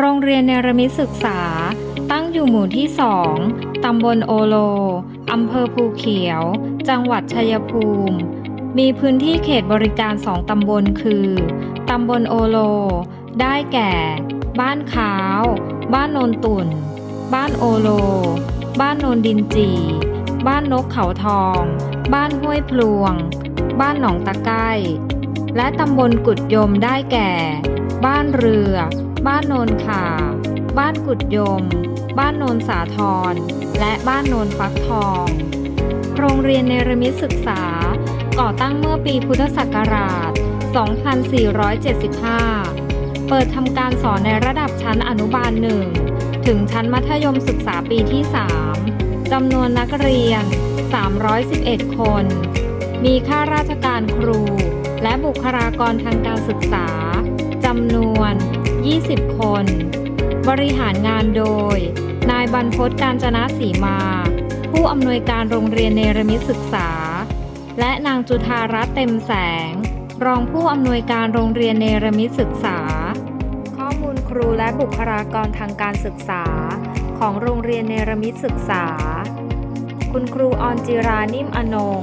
โรงเรียนเนรมิตศึกษา ตั้งอยู่หมู่ที่ 2 ตำบลโอโล อำเภอภูเขียว จังหวัดชัยภูมิ มีพื้นที่เขตบริการ2ตำบลคือ ตำบลโอโล ได้แก่ บ้านขาว บ้านโนนตุ่น บ้านโอโล บ้านโนนดินจี บ้านนกเขาทอง บ้านห้วยพลวง บ้านหนองตะไก้และตำบลกุดยมได้แก่ บ้านเรือ บ้านโนนขาบ้านกุดยม บ้านโนนสาทร และบ้านโนนฟักทอง โรงเรียนเนรมิตศึกษา ก่อตั้งเมื่อปีพุทธศักราช 2475 เปิดทำการสอนในระดับชั้นอนุบาลหนึ่งถึงชั้นมัธยมศึกษาปีที่ 3 จำนวนนักเรียน 311 คน มีข้าราชการครู และบุคลากรทางการศึกษาจำนวน 20 คน บริหารงานโดย นายบรรพตการจนะสีมา ผู้อำนวยการโรงเรียนเนรมิตศึกษา และนางจุธารัตน์เต็มแสง รองผู้อำนวยการโรงเรียนเนรมิตศึกษา ข้อมูลครูและบุคลากรทางการศึกษา ของโรงเรียนเนรมิตศึกษา คุณครูออนจิรานิ่มอนง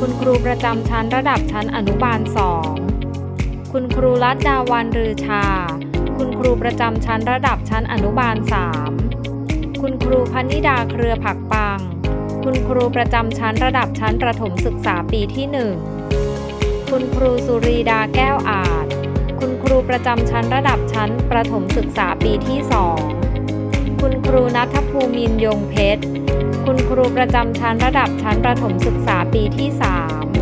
คุณครูประจำชั้นระดับชั้นอนุบาล2คุณครูรัตดาวันรือชา รูประจำชั้นระดับชั้นอนุบาล 3 คุณครูพนิดาเครือผักปัง คุณครูประจำชั้นระดับชั้นประถมศึกษาปีที่ 1 คุณครูสุรีดาแก้วอาจ คุณครูประจำชั้นระดับชั้นประถมศึกษาปีที่ 2 คุณครูนัทภูมินยงเพชร คุณครูประจำชั้นระดับชั้นประถมศึกษาปีที่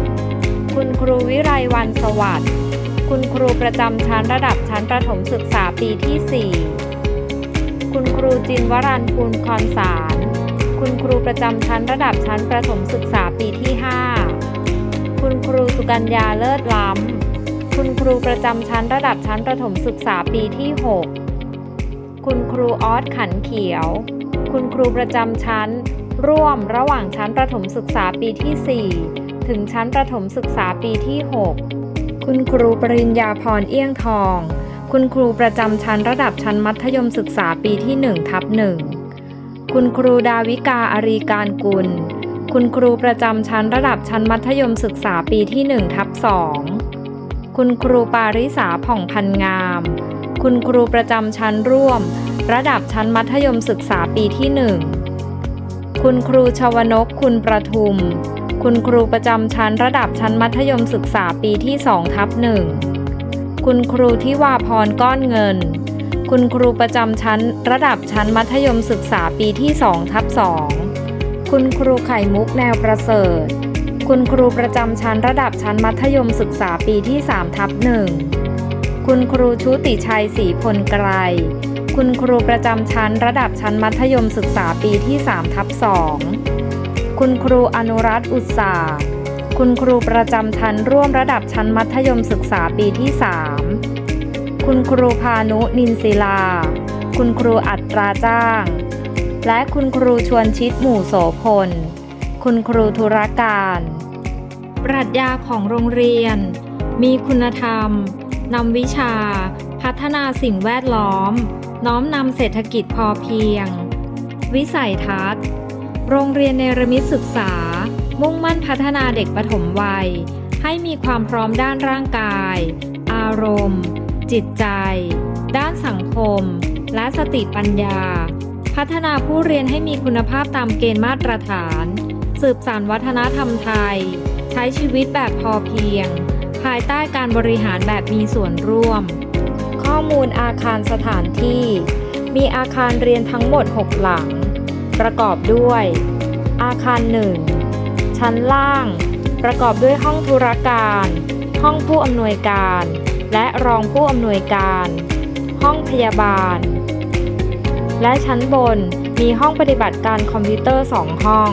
3 คุณครูวิไลวันสวัสดิ์ คุณครูประจำชั้นระดับชั้นประถมศึกษาปีที่ 4 คุณครูจินวรันพูลคอนสาร คุณครูประจำชั้นระดับชั้นประถมศึกษาปีที่ 5 คุณครูสุกัญญาเลิศล้ำ คุณครูประจำชั้นระดับชั้นประถมศึกษาปีที่ 6 คุณครูออสขันเขียว คุณครูประจำชั้น ร่วมระหว่างชั้นประถมศึกษาปีที่ 4 ถึงชั้นประถมศึกษาปีที่ 6 คุณครูปริญญาพรเอี้ยงทอง คุณครูประจำชั้นระดับชั้นมัธยมศึกษาปีที่1ทับ1คุณครูดาวิกาอารีการกุล คุณครูประจำชั้นระดับชั้นมัธยมศึกษาปีที่1ทับ2คุณครูปาริสาผ่องพันงาม คุณครูประจำชั้นร่วม ระดับชั้นมัธยมศึกษาปีที่ 1 คุณครูชวนกคุณประทุม คุณครูประจำชั้นระดับชั้นมัธยมศึกษาปีที่2ทับ1คุณครูทิวาพรก้อนเงิน คุณครูประจำชั้นระดับชั้นมัธยมศึกษาปีที่2ทับ2คุณครูไข่มุกแนวประเสริฐ คุณครูประจำชั้นระดับชั้นมัธยมศึกษาปีที่3ทับ1คุณครูชุติชัยศรีพลไกร คุณครูประจำชั้นระดับชั้นมัธยมศึกษาปีที่3ทับ2 คุณครูอนุรัตน์อุตสาหคุณครูประจำชั้นร่วมระดับชั้นมัธยมศึกษาปีที่ 3 คุณครูพานุนินศิลา คุณครูอัตราจ้าง และคุณครูชวนชิดหมู่โสพล คุณครูธุรการ ปรัชญาของโรงเรียน มีคุณธรรมนำวิชา พัฒนาสิ่งแวดล้อม น้อมนำเศรษฐกิจพอเพียง วิสัยทัศน์ โรงเรียนเนรมิตศึกษา มุ่งมั่นพัฒนาเด็กปฐมวัย ให้มีความพร้อมด้านร่างกาย อารมณ์ จิตใจ ด้านสังคม และสติปัญญา พัฒนาผู้เรียนให้มีคุณภาพตามเกณฑ์มาตรฐาน สืบสานวัฒนธรรมไทย ใช้ชีวิตแบบพอเพียง ภายใต้การบริหารแบบมีส่วนร่วม ข้อมูลอาคารสถานที่ มีอาคารเรียนทั้งหมด 6 หลัง ประกอบด้วย อาคาร1ชั้นล่าง ประกอบด้วยห้องธุรการ ห้องผู้อำนวยการ และรองผู้อำนวยการ ห้องพยาบาล และชั้นบนมีห้องปฏิบัติการคอมพิวเตอร์ 2 ห้อง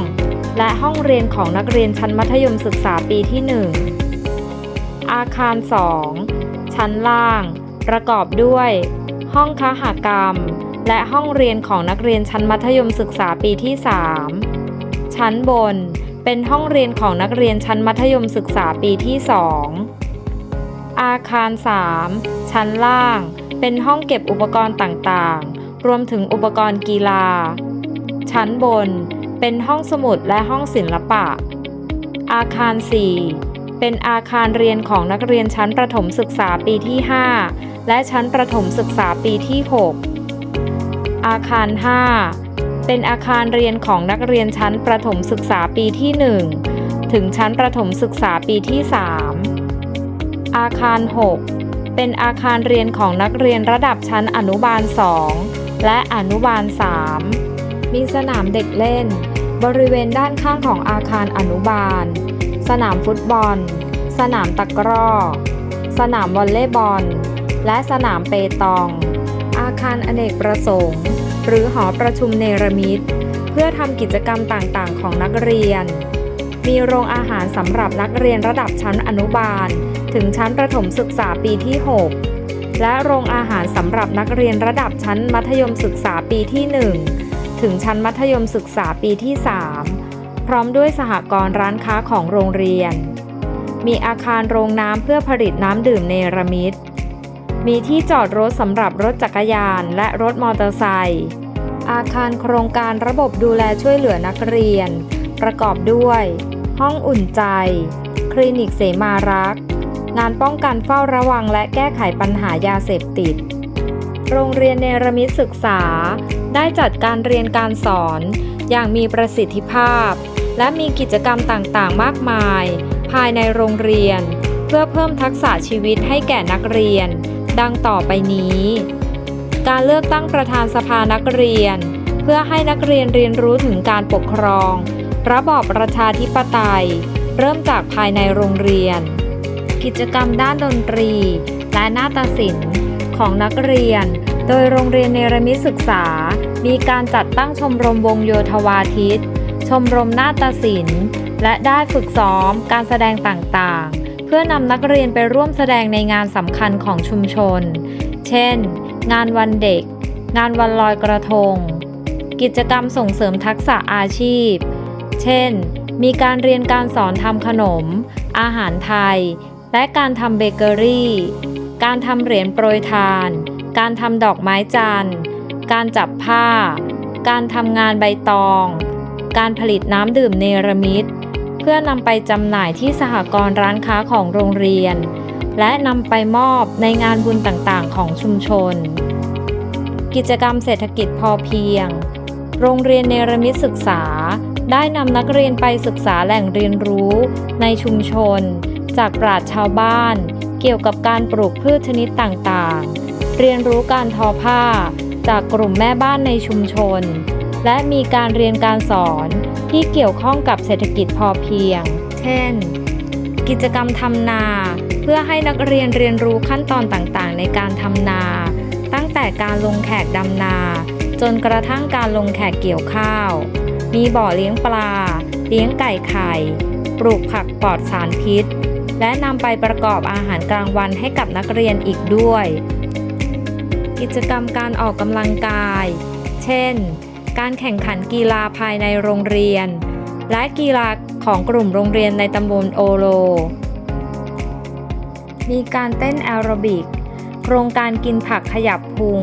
และห้องเรียนของนักเรียนชั้นมัธยมศึกษาปีที่ 1 อาคาร 2 ชั้นล่าง ประกอบด้วย ห้องค้าหกรรม และห้องเรียนของนักเรียนชั้นมัธยมศึกษาปีที่ 3 ชั้นบน เป็นห้องเรียนของนักเรียนชั้นมัธยมศึกษาปีที่ 2 อาคาร 3 ชั้นล่าง เป็นห้องเก็บอุปกรณ์ต่างๆ รวมถึงอุปกรณ์กีฬา ชั้นบน เป็นห้องสมุดและห้องศิลปะ อาคาร 4เป็นอาคารเรียนของนักเรียนชั้นประถมศึกษาปีที่ 5 และชั้นประถมศึกษาปีที่ 6 อาคาร 5 เป็นอาคารเรียนของนักเรียนชั้นประถมศึกษาปีที่ 1 ถึงชั้นประถมศึกษาปีที่ 3 อาคาร 6 เป็นอาคารเรียนของนักเรียนระดับชั้นอนุบาล 2 และอนุบาล 3 มีสนามเด็กเล่น บริเวณด้านข้างของอาคารอนุบาล สนามฟุตบอล สนามตะกร้อ สนามวอลเลย์บอลและสนามเปตอง อาคารอเนกประสงค์ หรือหอประชุมเนรมิต เพื่อทำกิจกรรมต่างๆ ของนักเรียน มีโรงอาหารสำหรับนักเรียนระดับชั้นอนุบาล ถึงชั้นประถมศึกษาปีที่ 6 และโรงอาหารสำหรับนักเรียนระดับชั้นมัธยมศึกษาปีที่ 1 ถึงชั้นมัธยมศึกษาปีที่ 3 พร้อมด้วยสหกรณ์ร้านค้าของโรงเรียน มีอาคารโรงน้ำเพื่อผลิตน้ำดื่มเนรมิตมีที่จอดรถสำหรับรถจักรยานและรถมอเตอร์ไซค์ อาคารโครงการระบบดูแลช่วยเหลือนักเรียน ประกอบด้วย ห้องอุ่นใจ คลินิกเสมารักษ์งานป้องกันเฝ้าระวังและแก้ไขปัญหายาเสพติด โรงเรียนเนรมิตศึกษา ได้จัดการเรียนการสอน อย่างมีประสิทธิภาพ และมีกิจกรรมต่างๆ มากมาย ภายในโรงเรียน เพื่อเพิ่มทักษะชีวิตให้แก่นักเรียน ดังต่อไปนี้ การเลือกตั้งประธานสภานักเรียน เพื่อให้นักเรียนเรียนรู้ถึงการปกครอง ระบอบประชาธิปไตย เริ่มจากภายในโรงเรียน กิจกรรมด้านดนตรี และนาฏศิลป์ของนักเรียน โดยโรงเรียนเนรมิตศึกษา มีการจัดตั้งชมรมวงโยธวาทิต ชมรมนาฏศิลป์และได้ฝึกซ้อมการแสดงต่างๆ เพื่อนำนักเรียนไปร่วมแสดงในงานสำคัญของชุมชน เช่น งานวันเด็ก งานวันลอยกระทง กิจกรรมส่งเสริมทักษะอาชีพ เช่น มีการเรียนการสอนทำขนม อาหารไทย และการทำเบเกอรี่ การทำเหรียญโปรยทาน การทำดอกไม้จันทร์ การจับผ้า การทำงานใบตอง การผลิตน้ำดื่มเนรมิตเพื่อนำไปจำหน่ายที่สหกรณ์ร้านค้าของโรงเรียน และนำไปมอบในงานบุญต่างๆ ของชุมชน กิจกรรมเศรษฐกิจพอเพียง โรงเรียนเนรมิตศึกษา ได้นำนักเรียนไปศึกษาแหล่งเรียนรู้ในชุมชน จากปราชญ์ชาวบ้าน เกี่ยวกับการปลูกพืชชนิดต่างๆ เรียนรู้การทอผ้า จากกลุ่มแม่บ้านในชุมชน และมีการเรียนการสอนที่เกี่ยวข้องกับเศรษฐกิจพอเพียง เช่น กิจกรรมทำนา พื่อให้นักเรียนเรียนรู้ขั้นตอนต่างๆ ในการทำนา ตั้งแต่การลงแขกดำนา จนกระทั่งการลงแขกเกี่ยวข้าว มีบ่อเลี้ยงปลา เลี้ยงไก่ไข่ ปลูกผักปลอดสารพิษ และนำไปประกอบอาหารกลางวันให้กับนักเรียนอีกด้วย กิจกรรมการออกกำลังกาย เช่น การแข่งขันกีฬาภายในโรงเรียน และกีฬาของกลุ่มโรงเรียนในตำบลโอโล มีการเต้นแอโรบิก โครงการกินผักขยับพุง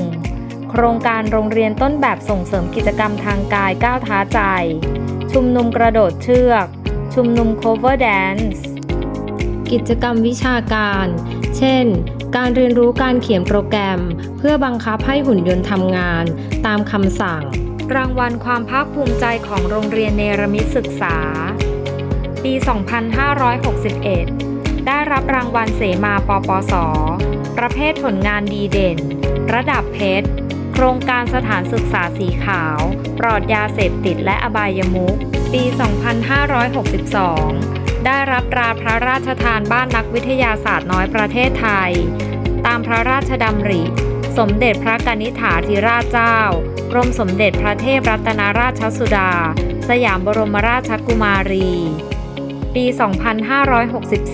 โครงการโรงเรียนต้นแบบส่งเสริมกิจกรรมทางกายก้าวท้าใจ ชุมนุมกระโดดเชือก ชุมนุม cover dance กิจกรรมวิชาการ เช่น การเรียนรู้การเขียนโปรแกรม เพื่อบังคับให้หุ่นยนต์ทำงาน ตามคำสั่ง รางวัลความภาคภูมิใจของโรงเรียนเนรมิตศึกษา ปี 2561 ได้รับรางวัลเสมาปปส ประเภทผลงานดีเด่น ระดับเพชร โครงการสถานศึกษาสีขาว ปลอดยาเสพติดและอบายมุข ปี 2562 ได้รับราพระราชทานบ้านนักวิทยาศาสตร์น้อยประเทศไทย ตามพระราชดำริ สมเด็จพระกนิษฐาธิราชเจ้า กรมสมเด็จพระเทพรัตนราชสุดา สยามบรมราชกุมารี ปี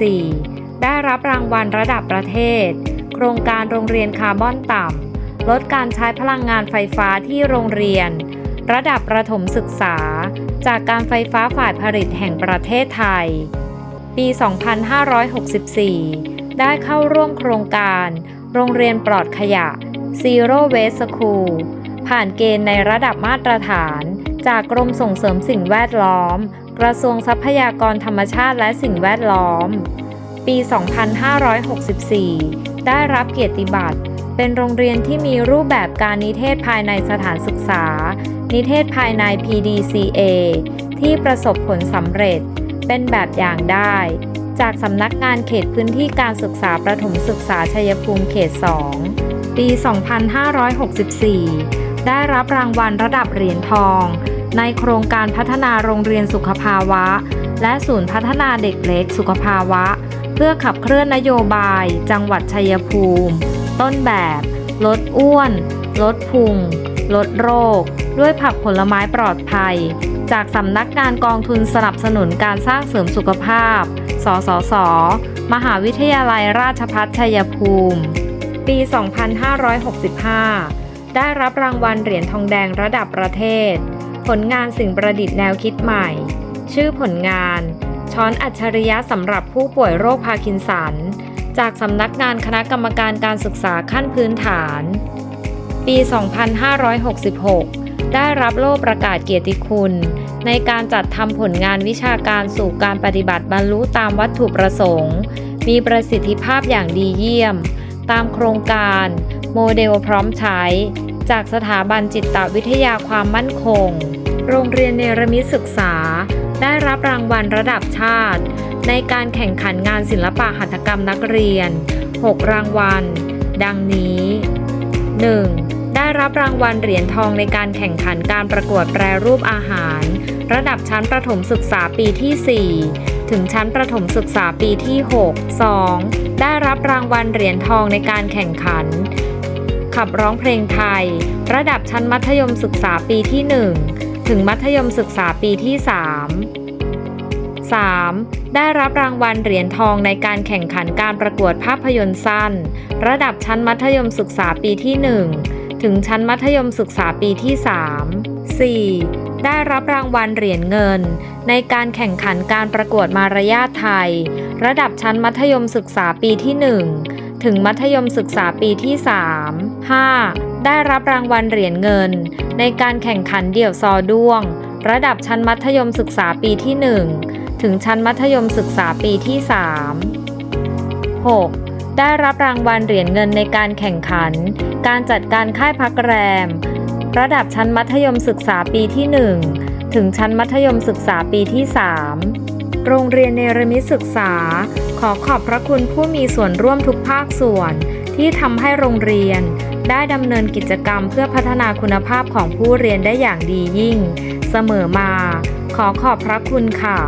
2564 ได้รับรางวัลระดับประเทศ โครงการโรงเรียนคาร์บอนต่ำ ลดการใช้พลังงานไฟฟ้าที่โรงเรียน ระดับประถมศึกษา จากการไฟฟ้าฝ่ายผลิตแห่งประเทศไทย ปี 2564 ได้เข้าร่วมโครงการ โรงเรียนปลอดขยะ Zero Waste School ผ่านเกณฑ์ในระดับมาตรฐาน จากกรมส่งเสริมสิ่งแวดล้อม กระทรวงทรัพยากรธรรมชาติและสิ่งแวดล้อม ปี 2564 ได้รับเกียรติบัตร เป็นโรงเรียนที่มีรูปแบบการนิเทศภายในสถานศึกษา นิเทศภายใน PDCA ที่ประสบผลสำเร็จ เป็นแบบอย่างได้ จากสำนักงานเขตพื้นที่การศึกษาประถมศึกษาชัยภูมิเขต 2 ปี 2564 ได้รับรางวัลระดับเหรียญทอง ในโครงการพัฒนาโรงเรียนสุขภาวะ และศูนย์พัฒนาเด็กเล็กสุขภาวะ เพื่อขับเคลื่อนนโยบาย จังหวัดชัยภูมิ ต้นแบบ ลดอ้วน ลดพุง ลดโรค ด้วยผักผลไม้ปลอดภัย จากสำนักงานกองทุนสนับสนุนการสร้างเสริมสุขภาพ สสส มหาวิทยาลัยราชภัฏชัยภูมิ ปี 2565 ได้รับรางวัลเหรียญทองแดงระดับประเทศ ผลงานสิ่งประดิษฐ์แนวคิดใหม่ ชื่อผลงาน ช้อนอัจฉริยะสำหรับผู้ป่วยโรคพาร์กินสัน จากสำนักงานคณะกรรมการการศึกษาขั้นพื้นฐาน ปี 2566 ได้รับโล่ประกาศเกียรติคุณ ในการจัดทำผลงานวิชาการสู่การปฏิบัติบรรลุตามวัตถุประสงค์ มีประสิทธิภาพอย่างดีเยี่ยม ตามโครงการ โมเดลพร้อมใช้ จากสถาบันจิตวิทยาความมั่นคง โรงเรียนเนรมิตศึกษา ได้รับรางวัลระดับชาติ ในการแข่งขันงานศิลปะหัตถกรรมนักเรียน 6 รางวัล ดังนี้ 1. ได้รับรางวัลเหรียญทองในการแข่งขันการประกวดแปรรูปอาหาร ระดับชั้นประถมศึกษาปีที่ 4ถึงชั้นประถมศึกษาปีที่ 6 2. ได้รับรางวัลเหรียญทองในการแข่งขัน ขับร้องเพลงไทย ระดับชั้นมัธยมศึกษาปีที่ 1 ถึงมัธยมศึกษาปีที่ 3 3. ได้รับรางวัลเหรียญทองในการแข่งขันการประกวดภาพยนตร์สั้น ระดับชั้นมัธยมศึกษาปีที่ 1 ถึงชั้นมัธยมศึกษาปีที่ 3 4. ได้รับรางวัลเหรียญเงิน ในการแข่งขันการประกวดมารยาทไทย ระดับชั้นมัธยมศึกษาปีที่ 1 ถึงมัธยมศึกษาปีที่ 3 5. ได้รับรางวัลเหรียญเงิน ในการแข่งขันเดี่ยวซอด้วง ระดับชั้นมัธยมศึกษาปีที่ 1 ถึงชั้นมัธยมศึกษาปีที่ 3 6. ได้รับรางวัลเหรียญเงินในการแข่งขัน การจัดการค่ายพักแรม ระดับชั้นมัธยมศึกษาปีที่ 1 ถึงชั้นมัธยมศึกษาปีที่ 3 โรงเรียนเนรมิตศึกษา ขอขอบพระคุณผู้มีส่วนร่วมทุกภาคส่วน ที่ทำให้โรงเรียน ได้ดำเนินกิจกรรมเพื่อพัฒนาคุณภาพของผู้เรียนได้อย่างดียิ่ง เสมอมา ขอขอบพระคุณค่ะ